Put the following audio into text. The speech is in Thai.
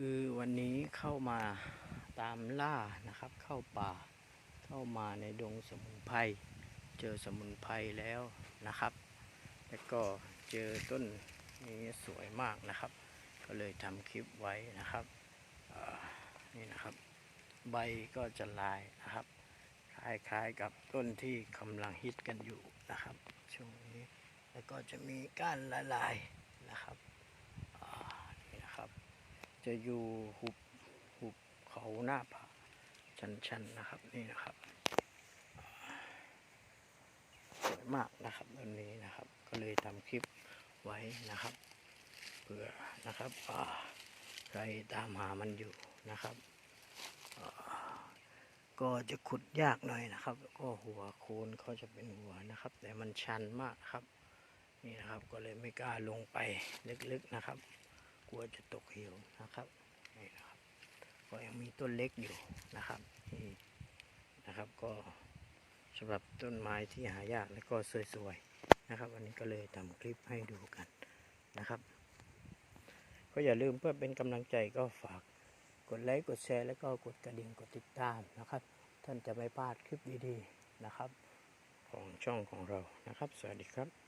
คือวันนี้เข้ามาตามล่านะครับ เข้าป่าเข้ามาในดงสมุนไพรเจอสมุนไพรแล้วนะครับ แล้วก็เจอต้นนี้สวยมากนะครับ ก็เลยทำคลิปไว้นะครับนี่นะครับ ใบก็จะลายนะครับคล้ายๆกับต้นที่กำลังฮิตกันอยู่นะครับ ช่วงนี้แล้วก็จะมีก้านละลายนะครับ จะอยู่หุบหุบเขาหน้าผาชันๆนะครับนี่นะครับสวยมากนะครับต้นนี้นะครับ ก็เลยทำคลิปไว้นะครับเพื่อนะครับใครตามหามันอยู่นะครับก็จะขุดยากหน่อยนะครับ ก็หัวโคนเขาจะเป็นหัวนะครับ แต่มันชันมากครับ นี่นะครับก็เลยไม่กล้าลงไปลึกๆนะครับ กลัวจะตกเหวนะครับนี่นะครับก็ยังมีต้นเล็กอยู่นะครับนี่นะครับก็สำหรับต้นไม้ที่หายากและก็สวยๆนะครับ วันนี้ก็เลยทำคลิปให้ดูกันนะครับ ก็อย่าลืมเพื่อเป็นกำลังใจก็ฝากกดไลค์กดแชร์แล้วก็กดกระดิ่งกดติดตามนะครับ ท่านจะไม่พลาดคลิปดีๆนะครับ ของช่องของเรานะครับ สวัสดีครับ